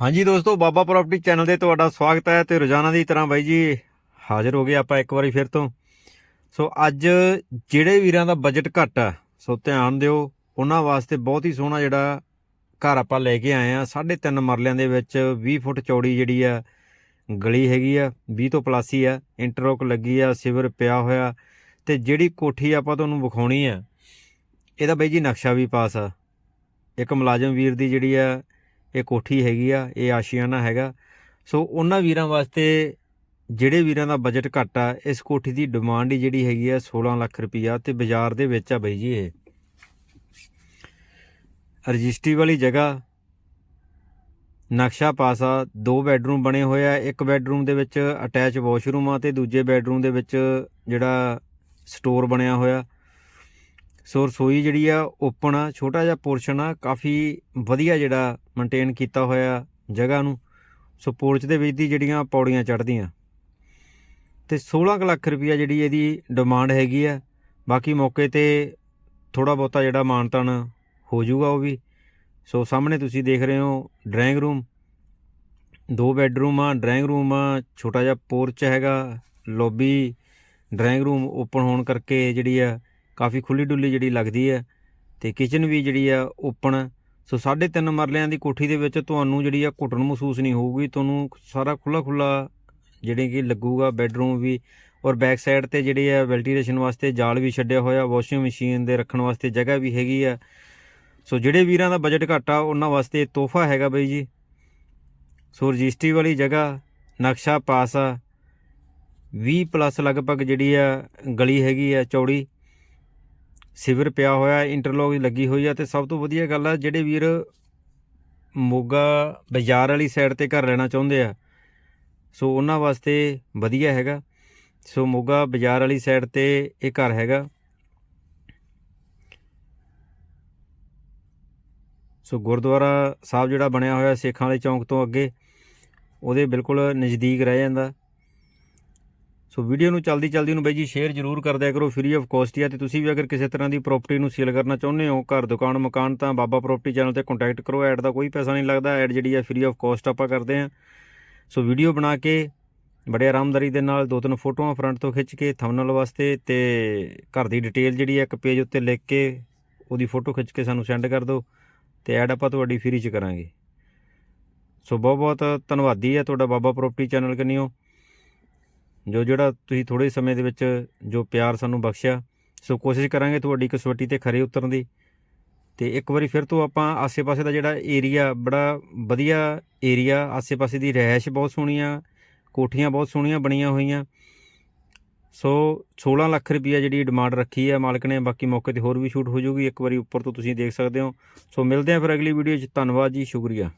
ਹਾਂਜੀ ਦੋਸਤੋ, ਬਾਬਾ property channel ਦੇ ਤੁਹਾਡਾ ਸਵਾਗਤ ਹੈ ਤੇ ਰੋਜ਼ਾਨਾ ਦੀ ਤਰ੍ਹਾਂ ਬਾਈ ਜੀ ਹਾਜ਼ਰ ਹੋ ਗਏ ਆਪਾਂ ਇੱਕ ਵਾਰੀ ਫਿਰ ਤੋਂ। ਸੋ ਅੱਜ ਜਿਹੜੇ ਵੀਰਾਂ ਦਾ ਬਜਟ ਘੱਟ ਆ, ਸੋ ਧਿਆਨ ਦਿਓ, ਉਹਨਾਂ ਵਾਸਤੇ ਬਹੁਤ ਹੀ ਸੋਹਣਾ ਜਿਹੜਾ ਘਰ ਆਪਾਂ ਲੈ ਕੇ ਆਏ ਆ। 3.5 ਮਰਲਿਆਂ ਦੇ ਵਿੱਚ 20 ਫੁੱਟ ਚੌੜੀ ਜਿਹੜੀ ਆ, ਗਲੀ ਹੈਗੀ ਆ 20 ਤੋਂ ਪਲੱਸ ਹੀ ਆ, ਇੰਟਰਲੋਕ ਲੱਗੀ ਆ, ਸਿਵਰ ਪਿਆ ਹੋਇਆ, ਤੇ ਜਿਹੜੀ ਕੋਠੀ ਆਪਾਂ ਤੁਹਾਨੂੰ ਵਿਖਾਉਣੀ ਆ, ਇਹਦਾ ਬਾਈ ਜੀ ਨਕਸ਼ਾ ਵੀ ਪਾਸ ਆ। ਇੱਕ ਮੁਲਾਜ਼ਮ ਵੀਰ ਦੀ ਜਿਹੜੀ ਆ ਇਹ ਕੋਠੀ ਹੈਗੀ ਆ, ਇਹ ਆਸ਼ੀਆਨਾ ਹੈਗਾ। ਸੋ ਉਹਨਾਂ ਵੀਰਾਂ ਵਾਸਤੇ ਜਿਹੜੇ ਵੀਰਾਂ ਦਾ ਬਜਟ ਘੱਟ ਆ, ਇਸ ਕੋਠੀ ਦੀ ਡਿਮਾਂਡ ਹੀ ਜਿਹੜੀ ਹੈਗੀ ਆ 16 ਲੱਖ ਰੁਪਈਆ ਤੇ ਬਾਜ਼ਾਰ ਦੇ ਵਿੱਚ ਆ ਬਈ ਜੀ ਇਹ। ਰਜਿਸਟਰੀ ਵਾਲੀ ਜਗ੍ਹਾ, ਨਕਸ਼ਾ ਪਾਸਾ, ਦੋ ਬੈੱਡਰੂਮ ਬਣੇ ਹੋਏ ਆ, ਇੱਕ ਬੈੱਡਰੂਮ ਦੇ ਵਿੱਚ ਅਟੈਚ ਵਾਸ਼ਰੂਮ ਆ ਤੇ ਦੂਜੇ ਬੈੱਡਰੂਮ ਦੇ ਵਿੱਚ ਜਿਹੜਾ ਸਟੋਰ ਬਣਿਆ ਹੋਇਆ। ਸੋ ਰਸੋਈ ਜਿਹੜੀ ਆ, ਓਪਨ ਆ, ਛੋਟਾ ਜਿਹਾ ਪੋਰਸ਼ਨ ਆ, ਕਾਫੀ ਵਧੀਆ ਜਿਹੜਾ ਮੇਨਟੇਨ ਕੀਤਾ ਹੋਇਆ ਜਗ੍ਹਾ ਨੂੰ। ਸੋ ਪੋਰਚ ਦੇ ਵਿੱਚ ਦੀ ਜਿਹੜੀਆਂ ਪੌੜੀਆਂ ਚੜ੍ਹਦੀਆਂ। ਤੇ 16 ਕੁ ਲੱਖ ਰੁਪਈਆ ਜਿਹੜੀ ਇਹਦੀ ਡਿਮਾਂਡ ਹੈਗੀ ਆ। ਬਾਕੀ ਮੌਕੇ ਤੇ ਥੋੜਾ ਬਹੁਤਾ ਜਿਹੜਾ ਮਾਨਤਨ ਹੋ ਜਾਊਗਾ ਉਹ ਵੀ। ਸੋ ਸਾਹਮਣੇ ਤੁਸੀਂ ਦੇਖ ਰਹੇ ਹੋ ਡਰਾਇੰਗ ਰੂਮ ਦੋ ਬੈੱਡਰੂਮ ਆ ਡਰਾਇੰਗ ਰੂਮ ਆ, ਛੋਟਾ ਜਿਹਾ ਪੋਰਚ ਹੈਗਾ। ਲੌਬੀ ਡਰਾਇੰਗ ਰੂਮ ਓਪਨ ਹੋਣ ਕਰਕੇ ਜਿਹੜੀ ਆ ਕਾਫੀ ਖੁੱਲੀ ਡੁੱਲੀ ਜਿਹੜੀ ਲੱਗਦੀ ਹੈ ਤੇ ਕਿਚਨ ਵੀ ਜਿਹੜੀ ਆ ਓਪਨ ਸੋ 3.5 ਮਰਲਿਆਂ ਦੀ ਕੋਠੀ ਦੇ ਵਿੱਚ ਤੁਹਾਨੂੰ ਜਿਹੜੀ ਆ ਘੁੱਟਣ ਮਹਿਸੂਸ ਨਹੀਂ ਹੋਊਗੀ। ਤੁਹਾਨੂੰ ਸਾਰਾ ਖੁੱਲਾ ਖੁੱਲਾ ਜਿਹੜੇ ਕਿ ਲੱਗੂਗਾ ਬੈੱਡਰੂਮ ਵੀ ਔਰ ਬੈਕ ਸਾਈਡ ਤੇ ਜਿਹੜੇ ਆ ਵੈਂਟੀਲੇਸ਼ਨ ਵਾਸਤੇ ਜਾਲ ਵੀ ਛੱਡਿਆ ਹੋਇਆ ਵਾਸ਼ਿੰਗ ਮਸ਼ੀਨ ਦੇ ਰੱਖਣ ਵਾਸਤੇ ਜਗ੍ਹਾ ਵੀ ਹੈਗੀ ਆ। ਸੋ ਜਿਹੜੇ ਵੀਰਾਂ ਦਾ ਬਜਟ ਘੱਟ ਆ ਉਹਨਾਂ ਵਾਸਤੇ ਤੋਹਫਾ ਹੈਗਾ ਬਈ ਜੀ। ਸੋ ਰਜਿਸਟਰੀ ਵਾਲੀ ਜਗ੍ਹਾ, ਨਕਸ਼ਾ ਪਾਸ ਆ 20 ਪਲੱਸ ਲਗਭਗ ਜਿਹੜੀ ਆ ਗਲੀ ਹੈਗੀ ਆ ਚੌੜੀ। ਸਿਵਰ ਪਿਆ ਹੋਇਆ, ਇੰਟਰਲੋਕ ਲੱਗੀ ਹੋਈ ਆ ਤੇ ਸਭ ਤੋਂ ਵਧੀਆ ਗੱਲ ਆ, ਜਿਹੜੇ ਵੀਰ ਮੋਗਾ ਬਾਜ਼ਾਰ ਵਾਲੀ ਸਾਈਡ ਤੇ ਘਰ ਲੈਣਾ ਚਾਹੁੰਦੇ ਆ, ਸੋ ਉਹਨਾਂ ਵਾਸਤੇ ਵਧੀਆ ਹੈਗਾ। ਸੋ ਮੋਗਾ ਬਾਜ਼ਾਰ ਵਾਲੀ ਸਾਈਡ ਤੇ ਇਹ ਘਰ ਹੈਗਾ। ਸੋ ਗੁਰਦੁਆਰਾ ਸਾਹਿਬ ਜਿਹੜਾ ਬਣਿਆ ਹੋਇਆ ਸੇਖਾਂ ਵਾਲੇ ਚੌਂਕ ਤੋਂ ਅੱਗੇ, ਉਹਦੇ ਬਿਲਕੁਲ ਨਜ਼ਦੀਕ ਰਹਿ ਜਾਂਦਾ। ਸੋ ਵੀਡੀਓ ਨੂੰ ਚਲਦੀ ਚਲਦੀ ਨੂੰ ਬਾਈ ਜੀ ਸ਼ੇਅਰ ਜ਼ਰੂਰ ਕਰ ਦਿਆ ਕਰੋ ਫ੍ਰੀ ਆਫ ਕਾਸਟ ਹੀ ਆ। ਤੇ ਤੁਸੀਂ ਵੀ ਅਗਰ ਕਿਸੇ ਤਰ੍ਹਾਂ ਦੀ ਪ੍ਰਾਪਰਟੀ ਨੂੰ ਸੇਲ ਕਰਨਾ ਚਾਹੁੰਦੇ ਹੋ, ਘਰ, ਦੁਕਾਨ, ਮਕਾਨ, ਤਾਂ ਬਾਬਾ ਪ੍ਰਾਪਰਟੀ ਚੈਨਲ ਤੇ ਕੰਟੈਕਟ ਕਰੋ। ਐਡ ਦਾ ਕੋਈ ਪੈਸਾ ਨਹੀਂ ਲੱਗਦਾ ਐਡ ਜਿਹੜੀ ਆ ਫ੍ਰੀ ਆਫ ਕਾਸਟ ਆਪਾਂ ਕਰਦੇ ਹਾਂ। ਸੋ ਵੀਡੀਓ ਬਣਾ ਕੇ ਬੜੇ ਆਰਾਮਦਾਰੀ ਦੇ ਨਾਲ ਦੋ ਤਿੰਨ ਫੋਟੋਆਂ ਫਰੰਟ ਤੋਂ ਖਿੱਚ ਕੇ ਥੰਬਨੇਲ ਵਾਸਤੇ ਤੇ ਘਰ ਦੀ ਡਿਟੇਲ ਜਿਹੜੀ ਆ ਇੱਕ ਪੇਜ ਉੱਤੇ ਲਿਖ ਕੇ ਉਹਦੀ ਫੋਟੋ ਖਿੱਚ ਕੇ ਸਾਨੂੰ ਸੈਂਡ ਕਰ ਦਿਓ ਤੇ ਐਡ ਆਪਾਂ ਤੁਹਾਡੀ ਫ੍ਰੀ ਚ ਕਰਾਂਗੇ। ਸੋ ਬਹੁਤ ਬਹੁਤ ਧੰਨਵਾਦੀ ਹੈ ਤੁਹਾਡਾ ਬਾਬਾ ਪ੍ਰਾਪਰਟੀ ਚੈਨਲ ਕੰਨਿਓ। ਜੋ ਜਿਹੜਾ ਤੁਸੀਂ ਥੋੜੇ ਸਮੇਂ ਦੇ ਵਿੱਚ ਜੋ ਪਿਆਰ ਸਾਨੂੰ ਬਖਸ਼ਿਆ, ਸੋ ਕੋਸ਼ਿਸ਼ ਕਰਾਂਗੇ ਤੁਹਾਡੀ ਕਸਵੱਟੀ ਤੇ ਖਰੇ ਉਤਰਨ ਦੀ। ਤੇ ਇੱਕ ਵਾਰੀ ਫਿਰ ਤੋਂ ਆਪਾਂ ਆਸੇ ਪਾਸੇ ਦਾ ਜਿਹੜਾ ਏਰੀਆ, ਬੜਾ ਵਧੀਆ ਏਰੀਆ ਆਸੇ ਪਾਸੇ ਦੀ ਰਹਿائش ਬਹੁਤ ਸੋਹਣੀਆਂ ਕੋਠੀਆਂ ਬਹੁਤ ਸੋਹਣੀਆਂ ਬਣੀਆਂ ਹੋਈਆਂ। ਸੋ 16 ਲੱਖ ਰੁਪਈਆ ਜਿਹੜੀ ਡਿਮਾਂਡ ਰੱਖੀ ਹੈ ਮਾਲਕ ਨੇ, ਬਾਕੀ ਮੌਕੇ ਤੇ ਹੋਰ ਵੀ ਸ਼ੂਟ ਹੋ ਜੂਗੀ ਇੱਕ ਵਾਰੀ ਉੱਪਰ ਤੋਂ ਤੁਸੀਂ ਦੇਖ ਸਕਦੇ ਹੋ। ਸੋ ਮਿਲਦੇ ਆਂ ਫਿਰ ਅਗਲੀ ਵੀਡੀਓ 'ਚ। ਧੰਨਵਾਦ ਜੀ, ਸ਼ੁਕਰੀਆ।